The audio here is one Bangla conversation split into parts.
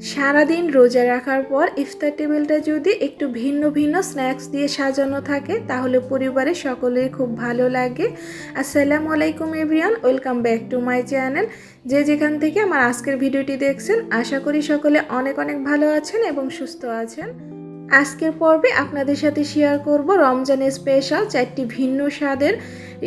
সারাদিন রোজা রাখার পর ইফতার টেবিলটা যদি একটু ভিন্ন ভিন্ন স্ন্যাক্স দিয়ে সাজানো থাকে, তাহলে পরিবারের সকলেই খুব ভালো লাগে। আসসালামু আলাইকুম everyone welcome back to my channel. যে যেখান থেকে আমার আজকের ভিডিওটি দেখছেন, আশা করি সকলে অনেক অনেক ভালো আছেন এবং সুস্থ আছেন। আজকের পর্বে আপনাদের সাথে শেয়ার করব রমজানের স্পেশাল চারটি ভিন্ন স্বাদের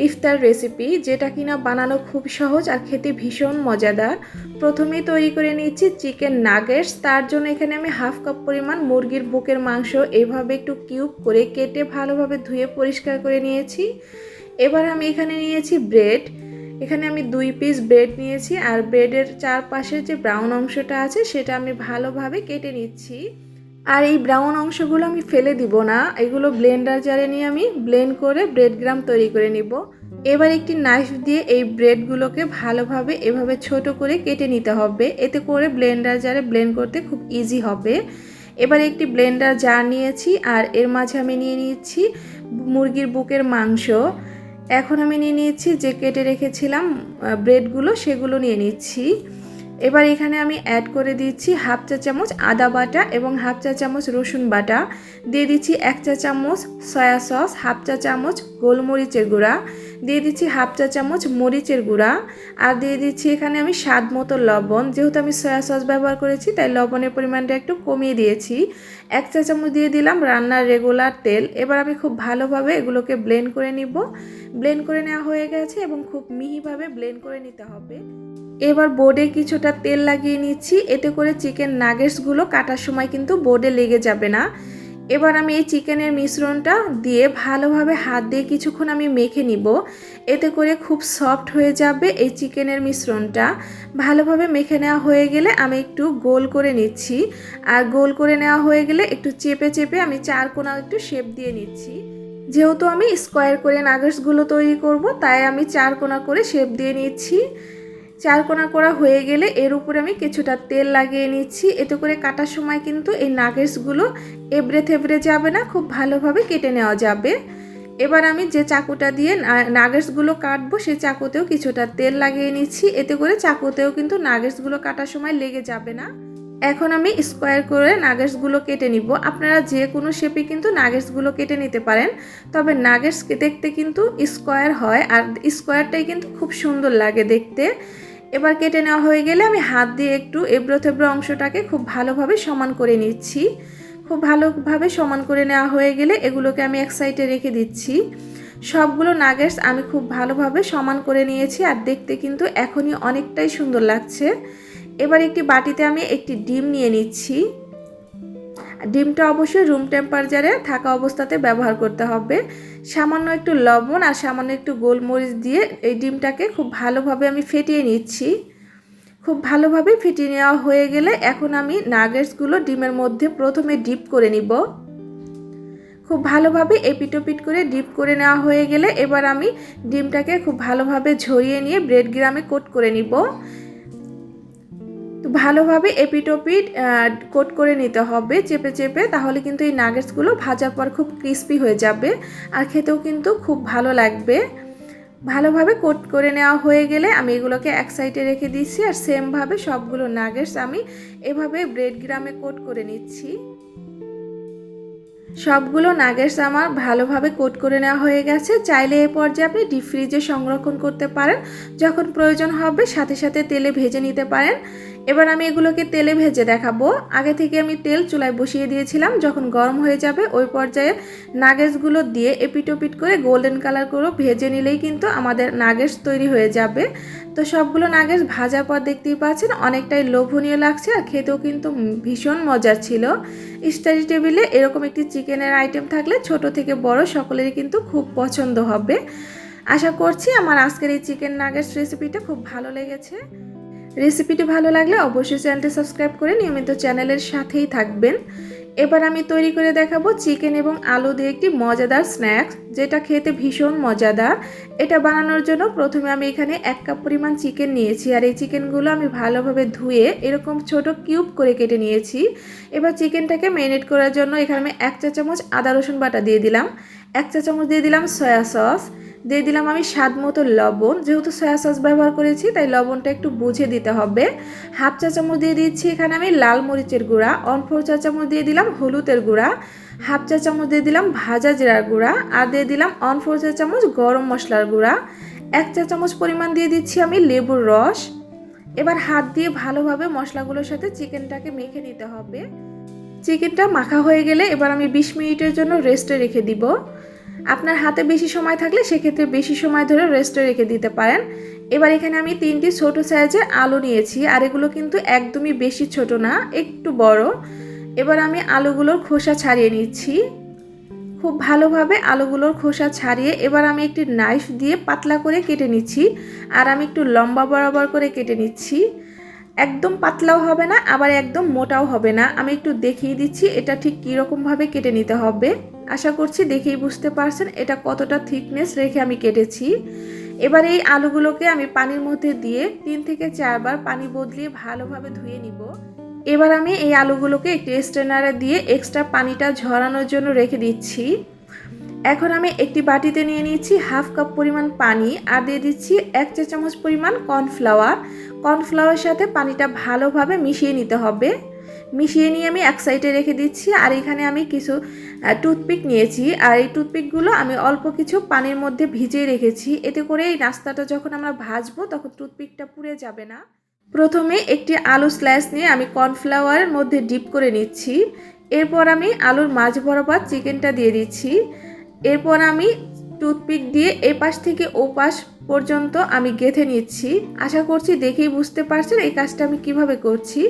ইফতার রেসিপি যেটা কিনা বানানো খুব সহজ আর খেতে ভীষণ মজাদার। প্রথমেই তৈরি করে নিচ্ছি চিকেন নাগেটস তার জন্য এখানে আমি হাফ কাপ পরিমাণ মুরগির বুকের মাংস এভাবে একটু কিউব করে কেটে ভালোভাবে ধুয়ে পরিষ্কার করে নিয়েছি। এবার আমি এখানে নিয়েছি ব্রেড এখানে আমি দুই পিস ব্রেড নিয়েছি আর ব্রেডের চারপাশের যে ব্রাউন অংশটা আছে, সেটা আমি ভালোভাবে কেটে নিচ্ছি। আর এই ব্রাউন অংশগুলো আমি ফেলে দিব না। এগুলো ব্লেন্ডার জারে নিয়ে আমি ব্লেন্ড করে ব্রেড গ্রাম তৈরি করে নিব। এবার একটি নাইফ দিয়ে এই ব্রেডগুলোকে ভালোভাবে এভাবে ছোট করে কেটে নিতে হবে। এতে করে ব্লেন্ডার জারে ব্লেন্ড করতে খুব ইজি হবে। এবার একটি ব্লেন্ডার জার নিয়েছি আর এর মাঝে আমি নিয়ে নিচ্ছি মুরগির বুকের মাংস। এখন আমি নিয়ে নিচ্ছি যে কেটে রেখেছিলাম ব্রেডগুলো সেগুলো নিয়ে নিচ্ছি। এবার এখানে আমি অ্যাড করে দিচ্ছি হাফ চা চামচ আদা বাটা এবং হাফ চা চামচ রসুন বাটা। দিয়ে দিচ্ছি এক চা চামচ সয়া সস হাফ চা চামচ গোলমরিচের গুঁড়া। দিয়ে দিচ্ছি হাফ চা চামচ মরিচের গুঁড়া, আর দিয়ে দিচ্ছি এখানে আমি স্বাদ মতো লবণ। যেহেতু আমি সয়া সস ব্যবহার করেছি, তাই লবণের পরিমাণটা একটু কমিয়ে দিয়েছি। এক চা চামচ দিয়ে দিলাম রান্নার রেগুলার তেল। এবার আমি খুব ভালোভাবে এগুলোকে ব্লেন্ড করে নিব। ব্লেন্ড করে নেওয়া হয়ে গেছে এবং খুব মিহিভাবে ব্লেন্ড করে নিতে হবে। এবার বোর্ডে কিছুটা তেল লাগিয়ে নিচ্ছি। এতে করে চিকেন নাগেটসগুলো কাটার সময় কিন্তু বোর্ডে লেগে যাবে না। এবার আমি এই চিকেনের মিশ্রণটা দিয়ে ভালোভাবে হাত দিয়ে কিছুক্ষণ আমি মেখে নিব। এতে করে খুব সফট হয়ে যাবে এই চিকেনের মিশ্রণটা। ভালোভাবে মেখে নেওয়া হয়ে গেলে আমি একটু গোল করে নিচ্ছি। আর গোল করে নেওয়া হয়ে গেলে একটু চেপে চেপে আমি চার কোনা একটু শেপ দিয়ে নিচ্ছি। যেহেতু আমি স্কোয়ার করে নাগেটসগুলো তৈরি করব, তাই আমি চার কোনা করে শেপ দিয়ে নিচ্ছি। চারকোনা করা হয়ে গেলে এর উপরে আমি কিছুটা তেল লাগিয়ে নিচ্ছি। এতে করে কাটার সময় কিন্তু এই নাগেটসগুলো এবড়ে থেবড়ে যাবে না, খুব ভালোভাবে কেটে নেওয়া যাবে। এবার আমি যে চাকুটা দিয়ে নাগেটসগুলো কাটবো, সেই চাকুতেও কিছুটা তেল লাগিয়ে নিচ্ছি। এতে করে চাকুতেও কিন্তু নাগেটসগুলো কাটার সময় লেগে যাবে না। এখন আমি স্কোয়ার করে নাগেটসগুলো কেটে নিব। আপনারা যে কোনো শেপে কিন্তু নাগেটসগুলো কেটে নিতে পারেন, তবে নাগেটস দেখতে কিন্তু স্কোয়ার হয়, আর স্কোয়ারটাই কিন্তু খুব সুন্দর লাগে দেখতে। এবার কেটে নেওয়া হয়ে গেলে আমি হাত দিয়ে একটু এবড়ো থেব্রো অংশটাকে খুব ভালোভাবে সমান করে নিচ্ছি। খুব ভালোভাবে সমান করে নেওয়া হয়ে গেলে এগুলোকে আমি এক সাইডে রেখে দিচ্ছি। সবগুলো নাগেটস আমি খুব ভালোভাবে সমান করে নিয়েছি আর দেখতে কিন্তু এখনই অনেকটাই সুন্দর লাগছে। এবার একটি বাটিতে আমি একটি ডিম নিয়ে নিচ্ছি। ডিমটা অবশ্যই রুম টেম্পারেচারে থাকা অবস্থাতে ব্যবহার করতে হবে। সামান্য একটু লবণ আর সামান্য একটু গোলমরিচ দিয়ে এই ডিমটাকে খুব ভালোভাবে আমি ফেটিয়ে নিচ্ছি। খুব ভালোভাবে ফেটিয়ে নেওয়া হয়ে গেলে এখন আমি নাগেটসগুলো ডিমের মধ্যে প্রথমে ডিপ করে নিব। খুব ভালোভাবে এপিটোপিট করে ডিপ করে নেওয়া হয়ে গেলে এবার আমি ডিমটাকে খুব ভালোভাবে ঝরিয়ে নিয়ে ব্রেড গ্রামে কোট করে নিব। তো ভালোভাবে এপিটোপিট কোট করে নিতে হবে চেপে চেপে, তাহলে কিন্তু এই নাগেটসগুলো ভাজার পর খুব ক্রিস্পি হয়ে যাবে আর খেতেও কিন্তু খুব ভালো লাগবে। ভালোভাবে কোট করে নেওয়া হয়ে গেলে আমি এগুলোকে এক সাইডে রেখে দিচ্ছি আর সেমভাবে সবগুলো নাগেটস আমি এভাবে ব্রেড গ্রামে কোট করে নিচ্ছি। সবগুলো নাগেটস আমার ভালোভাবে কোট করে নেওয়া হয়ে গেছে। চাইলে এ পর্যায়ে আপনি ডিপ ফ্রিজে সংরক্ষণ করতে পারেন। যখন প্রয়োজন হবে সাথে সাথে তেলে ভেজে নিতে পারেন। এবার আমি এগুলোকে তেলে ভেজে দেখাবো। আগে থেকে আমি তেল চুলায় বসিয়ে দিয়েছিলাম, যখন গরম হয়ে যাবে ওই পর্যায়ে নাগেটসগুলো দিয়ে এপিটোপিট করে গোল্ডেন কালার করে ভেজে নিলেই কিন্তু আমাদের নাগেটস তৈরি হয়ে যাবে। তো সবগুলো নাগেস ভাজার পর দেখতেই পাচ্ছেন অনেকটাই লোভনীয় লাগছে আর খেতেও কিন্তু ভীষণ মজার ছিল। স্টাডি টেবিলে এরকম একটি চিকেনের আইটেম থাকলে ছোট থেকে বড় সকলেরই কিন্তু খুব পছন্দ হবে। আশা করছি আমার আজকের এই চিকেন নাগেটস রেসিপিটা খুব ভালো লেগেছে। রেসিপিটি ভালো লাগলে অবশ্যই চ্যানেলটি সাবস্ক্রাইব করে নিয়মিত চ্যানেলের সাথেই থাকবেন। এবার আমি তৈরি করে দেখাবো চিকেন এবং আলু দিয়ে একটি মজাদার স্ন্যাক্স, যেটা খেতে ভীষণ মজাদার। এটা বানানোর জন্য প্রথমে আমি এখানে এক কাপ পরিমাণ চিকেন নিয়েছি আর এই চিকেনগুলো আমি ভালোভাবে ধুয়ে এরকম ছোট কিউব করে কেটে নিয়েছি। এবার চিকেনটাকে ম্যারিনেট করার জন্য এখানে আমি এক চা চামচ আদা রসুন বাটা দিয়ে দিলাম, এক চা চামচ দিয়ে দিলাম সয়া সস। দিয়ে দিলাম আমি স্বাদ মতো লবণ। যেহেতু সয়া সস ব্যবহার করেছি, তাই লবণটা একটু বুঝে দিতে হবে। হাফ চা চামচ দিয়ে দিচ্ছি এখানে আমি লাল মরিচের গুঁড়া অন ফোর চা চামচ দিয়ে দিলাম হলুদের গুঁড়া, হাফ চা চামচ দিয়ে দিলাম ভাজা জিরার গুঁড়া, আর দিয়ে দিলাম অন ফোর চা চামচ গরম মশলার গুঁড়া। এক চা চামচ পরিমাণ দিয়ে দিচ্ছি আমি লেবুর রস। এবার হাত দিয়ে ভালোভাবে মশলাগুলোর সাথে চিকেনটাকে মেখে নিতে হবে। চিকেনটা মাখা হয়ে গেলে এবার আমি বিশ মিনিটের জন্য রেস্টে রেখে দিব। আপনার হাতে বেশি সময় থাকলে সেক্ষেত্রে বেশি সময় ধরে রেস্টে রেখে দিতে পারেন। এবার এখানে আমি তিনটি ছোট সাইজের আলু নিয়েছি, আর এগুলো কিন্তু একদমই বেশি ছোট না, একটু বড়। এবার আমি আলুগুলোর খোসা ছাড়িয়ে নিচ্ছি। খুব ভালোভাবে আলুগুলোর খোসা ছাড়িয়ে এবার আমি একটি নাইফ দিয়ে পাতলা করে কেটে নিচ্ছি, আর আমি একটু লম্বা বরাবর করে কেটে নিচ্ছি। একদম পাতলাও হবে না, আবার একদম মোটাও হবে না। আমি একটু দেখিয়ে দিচ্ছি এটা ঠিক কীরকমভাবে কেটে নিতে হবে। আশা করছি দেখেই বুঝতে পারছেন এটা কতটা থিকনেস রেখে আমি কেটেছি। এবার এই আলুগুলোকে আমি পানির মধ্যে দিয়ে তিন থেকে চারবার পানি বদলিয়ে ভালোভাবে ধুয়ে নিব। এবার আমি এই আলুগুলোকে একটি স্ট্রেনারে দিয়ে এক্সট্রা পানিটা ঝরানোর জন্য রেখে দিচ্ছি। এখন আমি একটি বাটিতে নিয়ে নিচ্ছি হাফ কাপ পরিমাণ পানি আর দিয়ে দিচ্ছি এক চা চামচ পরিমাণ কর্নফ্লাওয়ার কর্নফ্লাওয়ারের সাথে পানিটা ভালোভাবে মিশিয়ে নিতে হবে। মিশিয়ে নিয়ে আমি এক সাইডে রেখে দিচ্ছি আর এখানে আমি কিছু টুথপিক নিয়েছি। আর এই টুথপিকগুলো আমি অল্প কিছু পানির মধ্যে ভিজিয়ে রেখেছি। এতে করে এই নাস্তাটা যখন আমরা ভাজবো তখন টুথপিকটা পুড়ে যাবে না। প্রথমে একটি আলু স্ল্যাশ নিয়ে আমি কর্নফ্লাওয়ারের মধ্যে ডিপ করে নিচ্ছি। এরপর আমি আলুর মাছ বরাবর চিকেনটা দিয়ে দিচ্ছি। এরপর আমি টুথপিক দিয়ে এ পাশ থেকে ও পাশ পর্যন্ত আমি গেথে নিচ্ছি। আশা করছি দেখেই বুঝতে পারছেন এই কাজটা আমি কীভাবে করছি।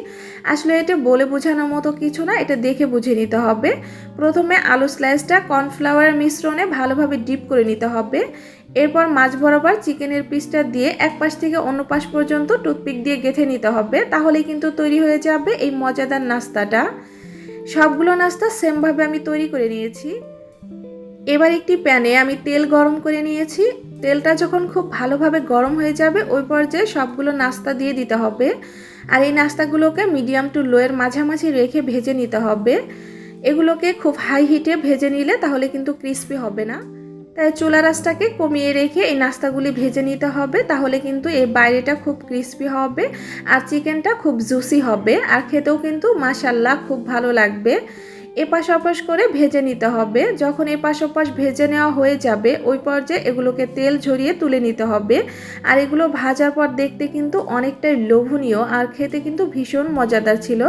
আসলে এটা বলে বোঝানোর মতো কিছু না, এটা দেখে বুঝে নিতে হবে। প্রথমে আলু স্লাইসটা কর্নফ্লাওয়ারের মিশ্রণে ভালোভাবে ডিপ করে নিতে হবে। এরপর মাছ বরাবর চিকেনের পিসটা দিয়ে এক পাশ থেকে অন্য পাশ পর্যন্ত টুথপিক দিয়ে গেথে নিতে হবে। তাহলেই কিন্তু তৈরি হয়ে যাবে এই মজাদার নাস্তাটা। সবগুলো নাস্তা সেমভাবে আমি তৈরি করে নিয়েছি। এবার একটি প্যানে আমি তেল গরম করে নিয়েছি। তেলটা যখন খুব ভালোভাবে গরম হয়ে যাবে, ওই পর্যায়ে সবগুলো নাস্তা দিয়ে দিতে হবে। আর এই নাস্তাগুলোকে মিডিয়াম টু লোয়ের মাঝামাঝি রেখে ভেজে নিতে হবে। এগুলোকে খুব হাই হিটে ভেজে নিলে তাহলে কিন্তু ক্রিস্পি হবে না। তাই চুলা রাসটাকে কমিয়ে রেখে এই নাস্তাগুলি ভেজে নিতে হবে, তাহলে কিন্তু এই বাইরেটা খুব ক্রিস্পি হবে আর চিকেনটা খুব জুসি হবে। আর খেতেও কিন্তু মাসাল্লাহ খুব ভালো লাগবে। এপাশ ওপাশ করে ভেজে নিতে হবে। যখন এপাশ ওপাশ ভেজে নেওয়া হয়ে যাবে, ওই পর্যায়ে এগুলোকে তেল ঝরিয়ে তুলে নিতে হবে। আর এগুলো ভাজার পর দেখতে কিন্তু অনেকটাই লোভনীয় আর খেতে কিন্তু ভীষণ মজাদার ছিল।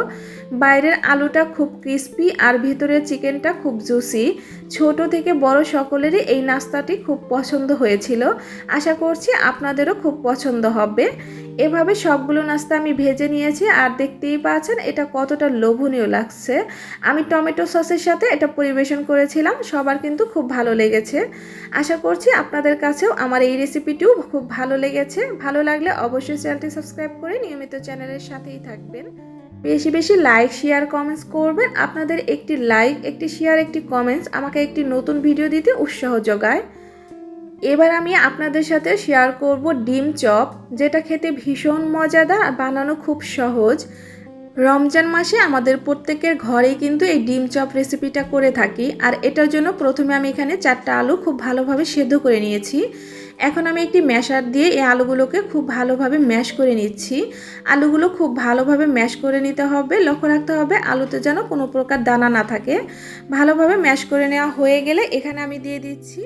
বাইরের আলুটা খুব ক্রিস্পি আর ভিতরের চিকেনটা খুব জুসি। ছোট থেকে বড় সকলেরই এই নাস্তাটি খুব পছন্দ হয়েছিল। আশা করছি আপনাদেরও খুব পছন্দ হবে। এভাবে সবগুলো নাস্তা আমি ভেজে নিয়েছি আর দেখতেই পাচ্ছেন এটা কতটা লোভনীয় লাগছে। আমি টমেটো সসের সাথে এটা পরিবেশন করেছিলাম, সবার কিন্তু খুব ভালো লেগেছে। আশা করছি আপনাদের কাছেও আমার এই রেসিপিটিও খুব ভালো লেগেছে। ভালো লাগলে অবশ্যই চ্যানেলটি সাবস্ক্রাইব করে নিয়মিত চ্যানেলের সাথেই থাকবেন। বেশি বেশি লাইক, শেয়ার কমেন্টস করবেন। আপনাদের একটি লাইক, একটি শেয়ার, একটি কমেন্টস আমাকে একটি নতুন ভিডিও দিতে উৎসাহ যোগায়। এবার আমি আপনাদের সাথে শেয়ার করব ডিম চপ, যেটা খেতে ভীষণ মজাদার বানানো খুব সহজ। রমজান মাসে আমাদের প্রত্যেকের ঘরেই কিন্তু এই ডিম চপ রেসিপিটা করে থাকি। আর এটার জন্য প্রথমে আমি এখানে চারটা আলু খুব ভালোভাবে সেদ্ধ করে নিয়েছি। এখন আমি একটি ম্যাশার দিয়ে এই আলুগুলোকে খুব ভালোভাবে ম্যাশ করে নিচ্ছি। আলুগুলো খুব ভালোভাবে ম্যাশ করে নিতে হবে। লক্ষ্য রাখতে হবে আলুতে যেন কোনো প্রকার দানা না থাকে। ভালোভাবে ম্যাশ করে নেওয়া হয়ে গেলে এখানে আমি দিয়ে দিচ্ছি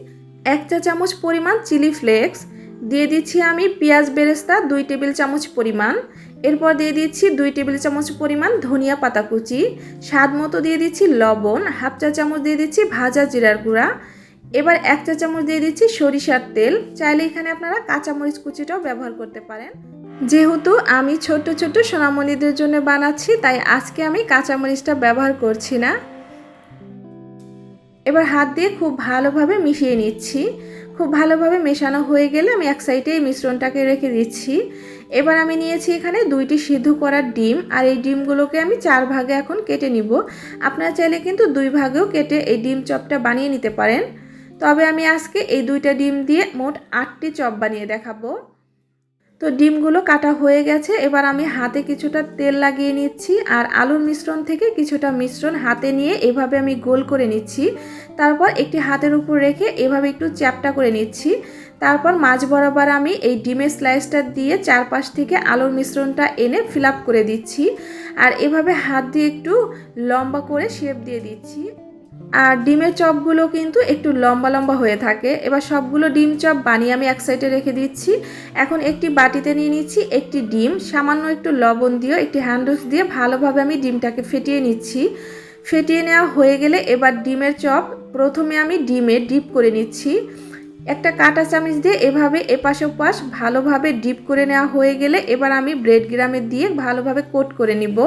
এক চা চামচ পরিমাণ চিলি ফ্লেক্স। দিয়ে দিচ্ছি আমি পেঁয়াজ বেরেস্তা দুই টেবিল চামচ পরিমাণ। এরপর দিয়ে দিচ্ছি দুই টেবিল চামচ পরিমাণ ধনিয়া পাতা কুচি, স্বাদ মতো দিয়ে দিচ্ছি লবণ, হাফ চা চামচ দিয়ে দিচ্ছি ভাজা জিরার গুঁড়া। এবার এক চা চামচ দিয়ে দিচ্ছি সরিষার তেল। চাইলে এখানে আপনারা কাঁচামরিচ কুচিটাও ব্যবহার করতে পারেন। যেহেতু আমি ছোট ছোট সোনামণিদের জন্য বানাচ্ছি, তাই আজকে আমি কাঁচামরিচটা ব্যবহার করছি না। এবার হাত দিয়ে খুব ভালোভাবে মিশিয়ে নিচ্ছি। খুব ভালোভাবে মেশানো হয়ে গেলে আমি এক সাইডে এই মিশ্রণটাকে রেখে দিচ্ছি। এবার আমি নিয়েছি এখানে দুইটি সিদ্ধ করার ডিম, আর এই ডিমগুলোকে আমি চার ভাগে এখন কেটে নিব। আপনারা চাইলে কিন্তু দুই ভাগেও কেটে এই ডিম চপটা বানিয়ে নিতে পারেন। তবে আমি আজকে এই দুইটা ডিম দিয়ে মোট আটটি চপ বানিয়ে দেখাবো। তো ডিমগুলো কাটা হয়ে গেছে, এবার আমি হাতে কিছুটা তেল লাগিয়ে নিচ্ছি, আর আলুর মিশ্রণ থেকে কিছুটা মিশ্রণ হাতে নিয়ে এভাবে আমি গোল করে নিচ্ছি। তারপর একটি হাতের উপর রেখে এভাবে একটু চ্যাপটা করে নিচ্ছি। তারপর মাছ বরাবর আমি এই ডিমের স্লাইসটা দিয়ে চারপাশ থেকে আলুর মিশ্রণটা এনে ফিল করে দিচ্ছি। আর এভাবে হাত দিয়ে একটু লম্বা করে শেপ দিয়ে দিচ্ছি। আর ডিমের চপগুলো কিন্তু একটু লম্বা লম্বা হয়ে থাকে। এবার সবগুলো ডিম চপ বানিয়ে আমি এক সাইডে রেখে দিচ্ছি। এখন একটি বাটিতে নিয়ে নিচ্ছি একটি ডিম। সামান্য একটু লবণ দিয়ে একটি হ্যান্ডউইচ দিয়ে ভালোভাবে আমি ডিমটাকে ফেটিয়ে নিচ্ছি। ফেটিয়ে নেওয়া হয়ে গেলে এবার ডিমের চপ প্রথমে আমি ডিমে ডিপ করে নিচ্ছি। একটা কাঁটা চামচ দিয়ে এভাবে এপাশ ওপাশ ভালোভাবে ডিপ করে নেওয়া হয়ে গেলে এবার আমি ব্রেড গ্রামে দিয়ে ভালোভাবে কোট করে নিব।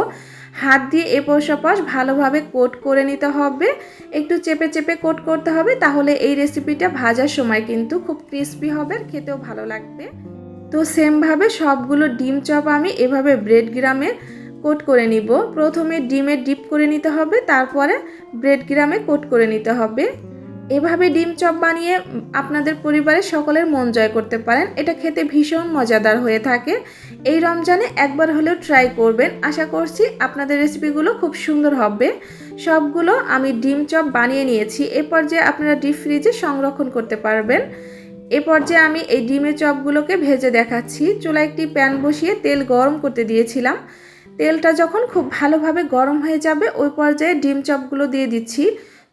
হাত দিয়ে এপাশ ওপাশ ভালোভাবে কোট করে নিতে হবে। একটু চেপে চেপে কোট করতে হবে, তাহলে এই রেসিপিটা ভাজার সময় কিন্তু খুব ক্রিস্পি হবে আর খেতেও ভালো লাগবে। তো সেমভাবে সবগুলো ডিম চপ আমি এভাবে ব্রেড গ্রামে কোট করে নিব। প্রথমে ডিমে ডিপ করে নিতে হবে, তারপরে ব্রেড গ্রামে কোট করে নিতে হবে। এভাবে ডিম চপ বানিয়ে আপনাদের পরিবারের সকলের মন জয় করতে পারেন। এটা খেতে ভীষণ মজাদার হয়ে থাকে। এই রমজানে একবার হলেও ট্রাই করবেন। আশা করছি আপনাদের রেসিপিগুলো খুব সুন্দর হবে। সবগুলো আমি ডিম চপ বানিয়ে নিয়েছি। এ পর্যায়ে আপনারা ডিপ ফ্রিজে সংরক্ষণ করতে পারবেন। এ পর্যায়ে আমি এই ডিমের চপগুলোকে ভেজে দেখাচ্ছি। চুলা একটি প্যান বসিয়ে তেল গরম করতে দিয়েছিলাম। তেলটা যখন খুব ভালোভাবে গরম হয়ে যাবে, ওই পর্যায়ে ডিম চপগুলো দিয়ে দিচ্ছি।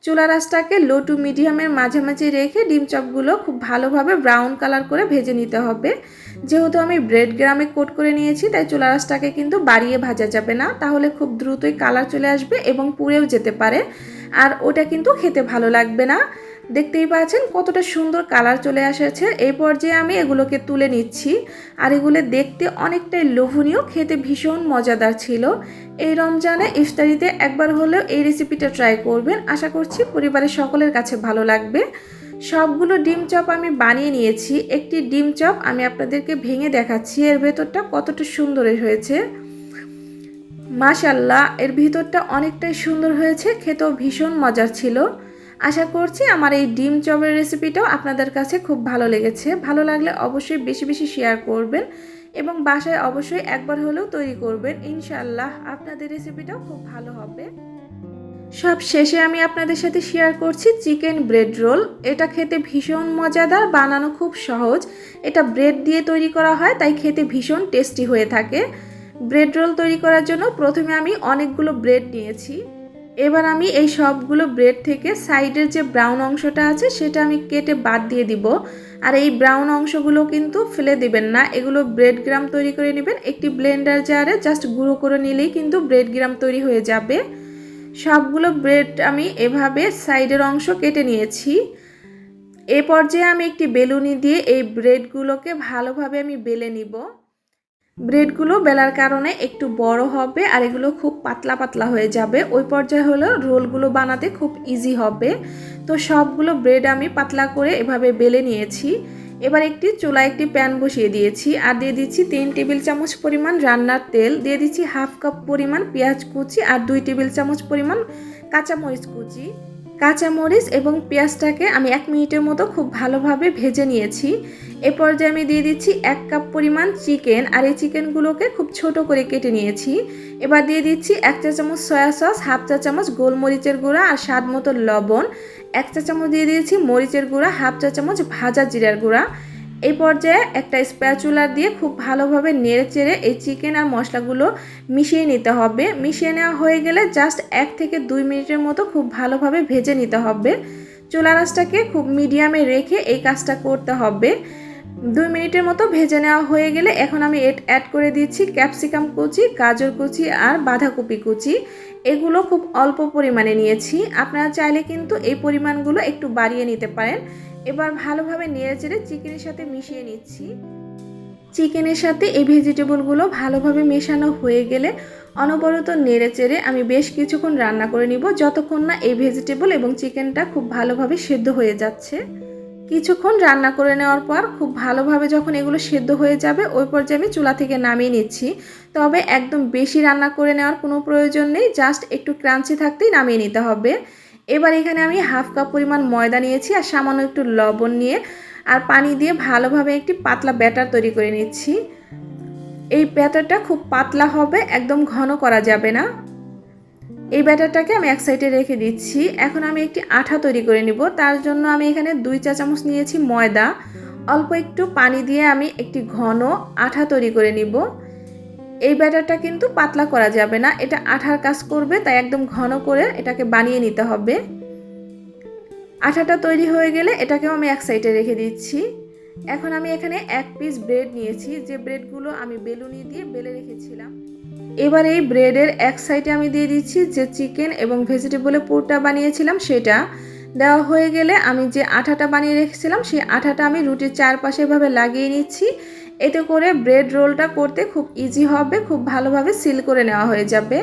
চুলা রাসটাকে লো টু মিডিয়ামের মাঝামাঝি রেখে ডিম চপগুলো খুব ভালোভাবে ব্রাউন কালার করে ভেজে নিতে হবে। যেহেতু আমি ব্রেড গ্রামে কোট করে নিয়েছি, তাই চুলা রাসটাকে কিন্তু বাড়িয়ে ভাজা যাবে না। তাহলে খুব দ্রুতই কালার চলে আসবে এবং পুড়েও যেতে পারে। আর ওটা কিন্তু খেতে ভালো লাগবে না। দেখতেই পাচ্ছেন কতটা সুন্দর কালার চলে এসেছে। এই পর্যায়ে আমি এগুলোকে তুলে নিচ্ছি। আর এগুলো দেখতে অনেকটাই লোভনীয়, খেতে ভীষণ মজাদার ছিল। এই রমজানে ইফতারিতে একবার হলেও এই রেসিপিটা ট্রাই করবেন। আশা করছি পরিবারের সকলের কাছে ভালো লাগবে। সবগুলো ডিম চপ আমি বানিয়ে নিয়েছি। একটি ডিম চপ আমি আপনাদেরকে ভেঙে দেখাচ্ছি। এর ভেতরটা কতটা সুন্দর হয়েছে। মাশাল্লাহ এর ভিতরটা অনেকটাই সুন্দর হয়েছে। খেতেও ভীষণ মজার ছিল। আশা করছি আমার এই ডিম চপের রেসিপিটাও আপনাদের কাছে খুব ভালো লেগেছে। ভালো লাগলে অবশ্যই বেশি বেশি শেয়ার করবেন এবং বাসায় অবশ্যই একবার হলেও তৈরি করবেন। ইনশাল্লাহ আপনাদের রেসিপিটাও খুব ভালো হবে। সব শেষে আমি আপনাদের সাথে শেয়ার করছি চিকেন ব্রেড রোল এটা খেতে ভীষণ মজাদার, বানানো খুব সহজ। এটা ব্রেড দিয়ে তৈরি করা হয়, তাই খেতে ভীষণ টেস্টি হয়ে থাকে। ব্রেড রোল তৈরি করার জন্য প্রথমে আমি অনেকগুলো ব্রেড নিয়েছি। এবার আমি এই সবগুলো ব্রেড থেকে সাইডের যে ব্রাউন অংশটা আছে, সেটা আমি কেটে বাদ দিয়ে দিব। আর এই ব্রাউন অংশগুলো কিন্তু ফেলে দিবেন না। এগুলো ব্রেড গ্রাম তৈরি করে নেবেন। একটি ব্লেন্ডার জারে জাস্ট গুঁড়ো করে নিলেই কিন্তু ব্রেড গ্রাম তৈরি হয়ে যাবে। সবগুলো ব্রেড আমি এভাবে সাইডের অংশ কেটে নিয়েছি। এ পর্যায়ে আমি একটি বেলুনি দিয়ে এই ব্রেডগুলোকে ভালোভাবে আমি বেলে নিব। ব্রেডগুলো বেলার কারণে একটু বড় হবে আর এগুলো খুব পাতলা পাতলা হয়ে যাবে। ওই পর্যায়ে হলো রোলগুলো বানাতে খুব ইজি হবে। তো সবগুলো ব্রেড আমি পাতলা করে এভাবে বেলে নিয়েছি। এবার একটি চুলা একটি প্যান বসিয়ে দিয়েছি আর দিয়ে দিচ্ছি তিন টেবিল চামচ পরিমাণ রান্নার তেল। দিয়ে দিচ্ছি হাফ কাপ পরিমাণ পেঁয়াজ কুচি আর দুই টেবিল চামচ পরিমাণ কাঁচামরিচ কুচি। কাঁচামরিচ এবং পেঁয়াজটাকে আমি এক মিনিটের মতো খুব ভালোভাবে ভেজে নিয়েছি। এ পর্যায়ে আমি দিয়ে দিচ্ছি এক কাপ পরিমাণ চিকেন আর এই চিকেনগুলোকে খুব ছোট করে কেটে নিয়েছি। এবার দিয়ে দিচ্ছি এক চা চামচ সয়া সস, হাফ চা চামচ গোলমরিচের গুঁড়া আর স্বাদ মতো লবণ। এক চা চামচ দিয়ে দিয়েছি মরিচের গুঁড়া, হাফ চা চামচ ভাজা জিরার গুঁড়া। এই পর্যায়ে একটা স্প্যাচুলার দিয়ে খুব ভালোভাবে নেড়ে চেড়ে এই চিকেন আর মশলাগুলো মিশিয়ে নিতে হবে। মিশিয়ে নেওয়া হয়ে গেলে জাস্ট এক থেকে দুই মিনিটের মতো খুব ভালোভাবে ভেজে নিতে হবে। চুলা রাসটাকে খুব মিডিয়ামে রেখে এই কাজটা করতে হবে। দুই মিনিটের মতো ভেজে নেওয়া হয়ে গেলে এখন আমি অ্যাড করে দিচ্ছি ক্যাপসিকাম কুচি, গাজর কুচি আর বাঁধাকপি কুচি। এগুলো খুব অল্প পরিমাণে নিয়েছি। আপনারা চাইলে কিন্তু এই পরিমাণগুলো একটু বাড়িয়ে নিতে পারেন। এবার ভালোভাবে নেড়ে চেড়ে চিকেনের সাথে মিশিয়ে নিচ্ছি। চিকেনের সাথে এই ভেজিটেবলগুলো ভালোভাবে মেশানো হয়ে গেলে অনবরত নেড়ে চেড়ে আমি বেশ কিছুক্ষণ রান্না করে নিব, যতক্ষণ না এই ভেজিটেবল এবং চিকেনটা খুব ভালোভাবে সেদ্ধ হয়ে যাচ্ছে। কিছুক্ষণ রান্না করে নেওয়ার পর খুব ভালোভাবে যখন এগুলো সেদ্ধ হয়ে যাবে, ওই পর্যায়ে আমি চুলা থেকে নামিয়ে নিচ্ছি। তবে একদম বেশি রান্না করে নেওয়ার কোনো প্রয়োজন নেই, জাস্ট একটু ক্রাঞ্চি থাকতেই নামিয়ে নিতে হবে। এবার এখানে আমি হাফ কাপ পরিমাণ ময়দা নিয়েছি আর সামান্য একটু লবণ নিয়ে আর পানি দিয়ে ভালোভাবে একটি পাতলা ব্যাটার তৈরি করে নিচ্ছি। এই ব্যাটারটা খুব পাতলা হবে, একদম ঘন করা যাবে না। এই ব্যাটারটাকে আমি এক সাইডে রেখে দিচ্ছি। এখন আমি একটি আঠা তৈরি করে নিব। তার জন্য আমি এখানে দুই চা চামচ নিয়েছি ময়দা। অল্প একটু পানি দিয়ে আমি একটি ঘন আঠা তৈরি করে নিব। এই ব্যাটারটা কিন্তু পাতলা করা যাবে না। এটা আঠার কাজ করবে, তাই একদম ঘন করে এটাকে বানিয়ে নিতে হবে। আঠাটা তৈরি হয়ে গেলে এটাকেও আমি এক সাইডে রেখে দিচ্ছি। এখন আমি এখানে এক পিস ব্রেড নিয়েছি। যে ব্রেডগুলো আমি বেলুনি দিয়ে বেলে রেখেছিলাম। এবার এই ব্রেডের এক সাইডে আমি দিয়ে দিচ্ছি যে চিকেন এবং ভেজিটেবলের পুরটা বানিয়েছিলাম সেটা। দেওয়া হয়ে গেলে আমি যে আঠাটা বানিয়ে রেখেছিলাম, সেই আঠাটা আমি রুটির চারপাশে এভাবে লাগিয়ে নিচ্ছি। এতে করে ব্রেড রোলটা করতে খুব ইজি হবে, খুব ভালোভাবে সিল করে নেওয়া হয়ে যাবে।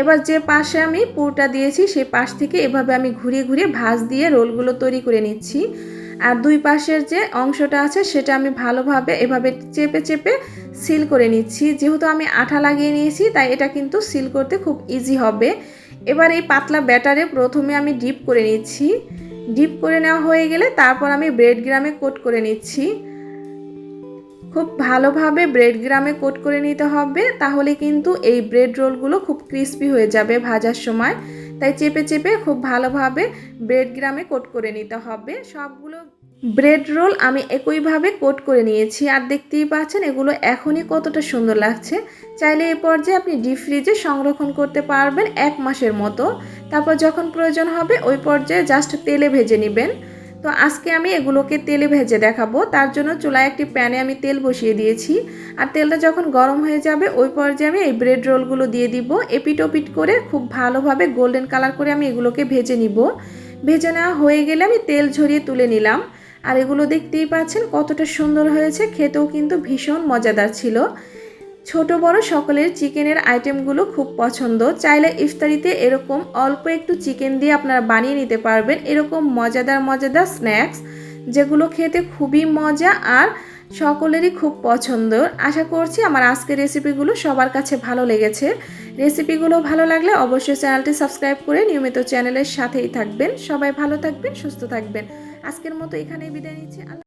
এবার যে পাশে আমি পুরটা দিয়েছি, সেই পাশ থেকে এভাবে আমি ঘুরিয়ে ঘুরিয়ে ভাঁজ দিয়ে রোলগুলো তৈরি করে নিচ্ছি। আর দুই পাশের যে অংশটা আছে, সেটা আমি ভালোভাবে এভাবে চেপে চেপে সিল করে নিচ্ছি। যেহেতু আমি আঠা লাগিয়ে নিয়েছি, তাই এটা কিন্তু সিল করতে খুব ইজি হবে। এবার এই পাতলা ব্যাটারে প্রথমে আমি ডিপ করে নিচ্ছি। ডিপ করে নেওয়া হয়ে গেলে তারপর আমি ব্রেড গ্রামে কোট করে নিচ্ছি। খুব ভালোভাবে ব্রেড গ্রামে কোট করে নিতে হবে, তাহলে কিন্তু এই ব্রেড রোলগুলো খুব ক্রিস্পি হয়ে যাবে ভাজার সময়। তাই চেপে চেপে খুব ভালোভাবে ব্রেড গ্রামে কোট করে নিতে হবে। সবগুলো ব্রেড রোল আমি একইভাবে কোট করে নিয়েছি, আর দেখতেই পাচ্ছেন এগুলো এখনই কতটা সুন্দর লাগছে। চাইলে এই পর্যায়ে আপনি ডিপ ফ্রিজে সংরক্ষণ করতে পারবেন এক মাসের মতো। তারপর যখন প্রয়োজন হবে, ওই পর্যায়ে জাস্ট তেলে ভেজে নেবেন। তো আজকে আমি এগুলোকে তেলে ভেজে দেখাবো। তার জন্য চুলায় একটি প্যানে আমি তেল বসিয়ে দিয়েছি। আর তেলটা যখন গরম হয়ে যাবে, ওই পর্যায়ে আমি এই ব্রেড রোলগুলো দিয়ে দিব। এপিট ওপিট করে খুব ভালোভাবে গোল্ডেন কালার করে আমি এগুলোকে ভেজে নিব। ভেজে নেওয়া হয়ে গেলে আমি তেল ঝরিয়ে তুলে নিলাম। আর এগুলো দেখতেই পাচ্ছেন কতটা সুন্দর হয়েছে। খেতেও কিন্তু ভীষণ মজাদার ছিল। ছোট বড় সকলের চিকেনের আইটেমগুলো খুব পছন্দ। চাইলে ইফতারিতে এরকম অল্প একটু চিকেন দিয়ে আপনারা বানিয়ে নিতে পারবেন। এরকম মজাদার মজাদার স্ন্যাক্স, যেগুলো খেতে খুবই মজা আর সকলেরই খুব পছন্দ। আশা করছি আমার আজকের রেসিপিগুলো সবার কাছে ভালো লেগেছে। রেসিপিগুলো ভালো লাগলে অবশ্যই চ্যানেলটি সাবস্ক্রাইব করে নিয়মিত চ্যানেলের সাথেই থাকবেন। সবাই ভালো থাকবেন, সুস্থ থাকবেন। আজকের মতো এখানেই বিদায় নিচ্ছি।